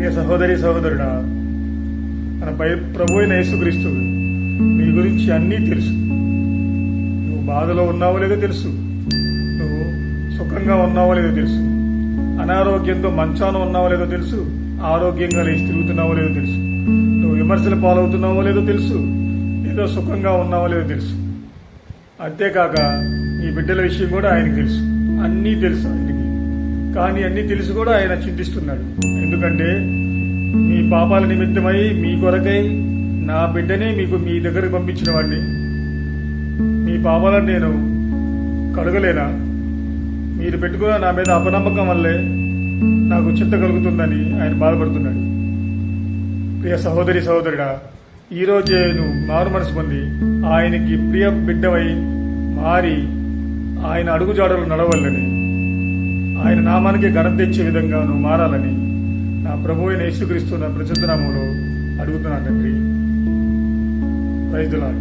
ప్రియ సహోదరి సహోదరుడా మన భయ ప్రభు అయిన యేసుక్రీస్తు నీ గురించి అన్నీ తెలుసు. నువ్వు బాధలో ఉన్నావో లేదో తెలుసు. నువ్వు సుఖంగా ఉన్నావో లేదో తెలుసు. అనారోగ్యంతో మంచాన ఉన్నావో లేదో తెలుసు. ఆరోగ్యంగా లేచి తిరుగుతున్నావో లేదో తెలుసు. నువ్వు విమర్శలు పాలవుతున్నావో లేదో తెలుసు. ఏదో సుఖంగా ఉన్నావో లేదో తెలుసు. అంతేకాక నీ బిడ్డల విషయం కూడా ఆయనకు తెలుసు. అన్నీ తెలుసు ఆయనకి. కానీ అన్నీ తెలిసి కూడా ఆయన చింతిస్తున్నాడు. ఎందుకంటే మీ పాపాల నిమిత్తమై మీ కొరకై నా బిడ్డనే మీకు మీ దగ్గరకు పంపించిన వాడిని. మీ పాపాలను నేను కడగలేనా? మీరు పెట్టుకున్న నా మీద అపనమ్మకం వల్లే నాకు చింత కలుగుతుందని ఆయన బాధపడుతున్నాడు. ప్రియ సహోదరి సహోదరుడా ఈరోజే నువ్వు మారు మనసు పొంది ఆయనకి ప్రియ బిడ్డవై మారి ఆయన అడుగుజాడలు నడవాలని ఆయన నామానికి ఘనత తెచ్చే విధంగా నువ్వు మారాలని నా ప్రభు అయిన యేసుక్రీస్తు నా ప్రసిద్ధ నామంలో అడుగుతున్నాను తండ్రి. ప్రైజులాడు